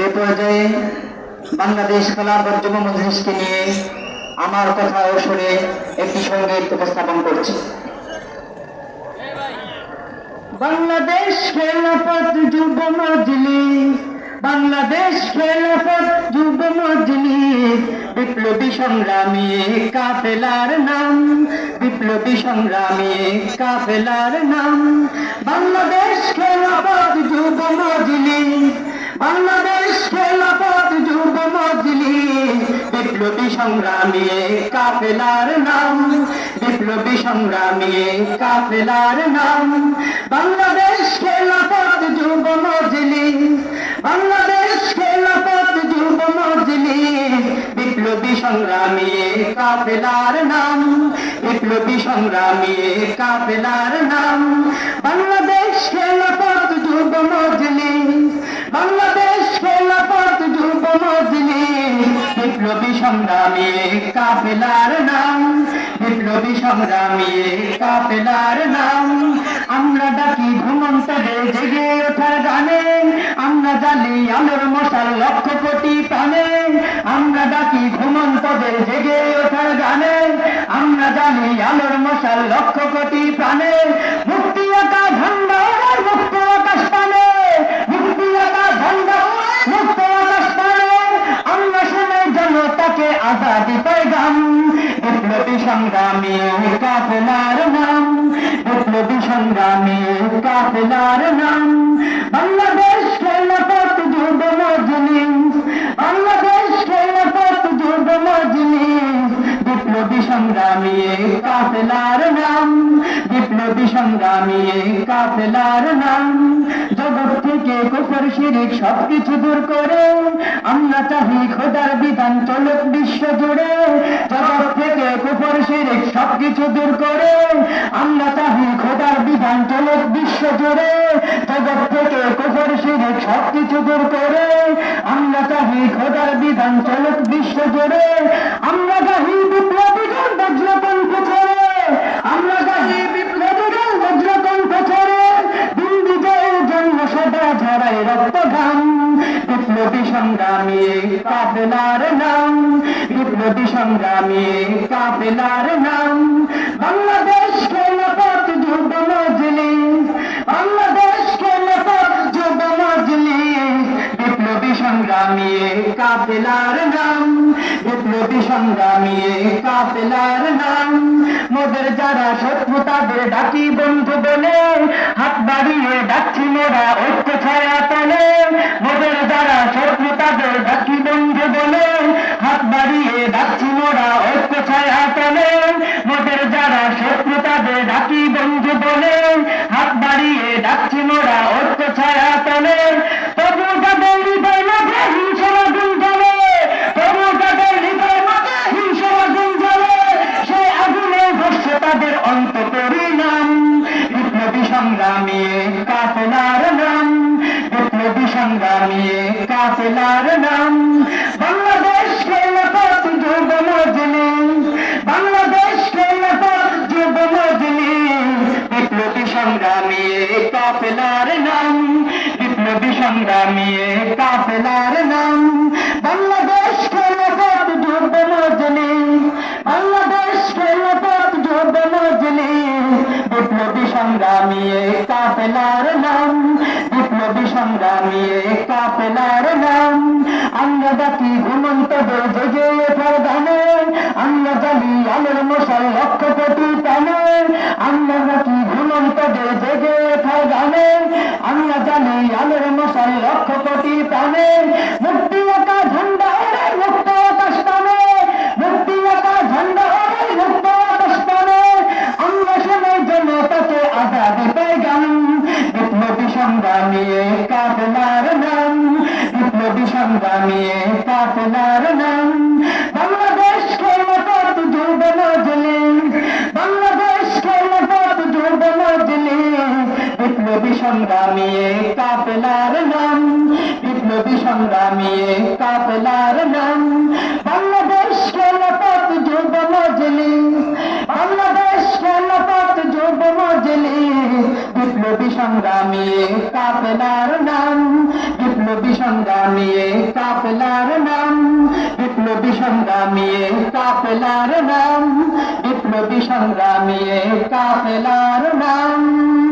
এই পর্যায়ে বাংলাদেশ খেলাফত যুব মজলিসকে নিয়ে আমার কথা ও সুরে একটি সংগীত উপস্থাপন করছি। বাংলাদেশ খেলাফত যুব মজলিস বাংলাদেশ খেলাফত যুব মজলিস বিপ্লবী সংগ্রামী কাফেলার নাম, বিপ্লবী সংগ্রামী কাফেলার নাম। বাংলাদেশ খেলাফত যুব মজলিস বাংলাদেশ সংগ্রামী কাফেলার নাম, বিপ্লবী সংগ্রামী কাফেলার নাম। বাংলাদেশ খেলাফত যুব মজলিস বাংলাদেশ খেলাফত যুব মজলিস বিপ্লবী সংগ্রামী কাফেলার নাম, বিপ্লবী সংগ্রামী কাফেলার নাম। বাংলাদেশ খেলাফত বিপ্লবী সংগ্রামী কাপেলার নাম। আমরা ডাকি ঘুমন্ত জেগে ওঠার গানে। আমরা জানি আলোর মশাল লক্ষ কোটি প্রাণে। আমরা ডাকি ঘুমন্ত জেগে ওঠার গানে। আমরা জানি আলোর মশাল লক্ষ কোটি প্রাণে মুক্তি আকা ঝান্ডা ওড়ায় মুক্ত আকাশ পানে মুক্তি আকা ঝান্ডা ওড়ায় মুক্ত আকাশ পানে আমরা শুনে জনতাকে আজাদি পেগাম বিপ্লবী সংগ্রামী কাফেলার নাম বিপ্লবী সংগ্রামী কাফেলার নাম। বাংলাদেশ খেলাফত যুব মজলিস, বাংলাদেশ খেলাফত যুব মজলিস বিপ্লবী সংগ্রামী কাফেলার নাম বিপ্লবী কাফেলার নাম। জগৎ থেকে কুফর, শিরিক সবকিছু দূর করে, আমরা চাহি খোদার বিধান চলুক বিশ্ব জুড়ে। জগৎ থেকে শিরিক সবকিছু দূর করে আল্লাহ তাহি খোদার বিধান চলক বিশ্ব জুড়ে। জগৎ থেকে কুফর শিরিক সবকিছু দূর করে আল্লাহ তাহি খোদার বিধান চলক বিশ্ব জুড়ে। বিপ্লবী সংগ্রামী কাফেলার নাম বিপ্লবী সংগ্রামী কাফেলার নাম বাংলাদেশ সংগ্রামী কাফেলার নাম, বিপ্লবী সংগ্রামী কাফেলার নাম। মোদের যারা শত্রু, তাদের ডাকি বন্ধু বলে, হাত বাড়িয়ে ডাকছি মোরা ঐক্য ছায়া তলে মোদের যারা শত্রু, তাদের ডাকি বন্ধু বলে, হাত বাড়িয়ে ডাকছি মোরা কাফেলার নাম, বাংলাদেশ খেলাফত যুব মজলিস বাংলাদেশ খেলাফত যুব মজলিস বিপ্লবী সংগ্রামী কাফেলার নাম, বিপ্লবী সংগ্রামী কাফেলার নাম, বাংলাদেশ যুব মজলিস বাংলাদেশ যুব মজলিস বিপ্লবী সংগ্রামী কাফেলার নাম বিপ্লবী সংগ্রামী কাপেলার নাম। আমরা জাতি ঘুমন্তদের জেগে ওঠার গানে আমরা জানি আলোর মশাল লক্ষ কোটি টানে আমরা জাতি ঘুমন্তদের জেগে ওঠার গানে আমরা জানি আলোর মশাল লক্ষ কোটি টানে মুক্তি একা ঝান্ডা কাফেলার নাম, বিপ্লবী সংগ্রামী কাফেলার নাম। বাংলাদেশ খেলাফত যুব মজলিস বাংলাদেশ খেলাফত যুব মজলিস বিপ্লবী সংগ্রামী কাফেলার নাম, বিপ্লবী সংগ্রামী কাফেলার নাম। বিপ্লবী সংগ্রামী এ কাফেলার নাম, বিপ্লবী সংগ্রামী এ কাফেলার নাম।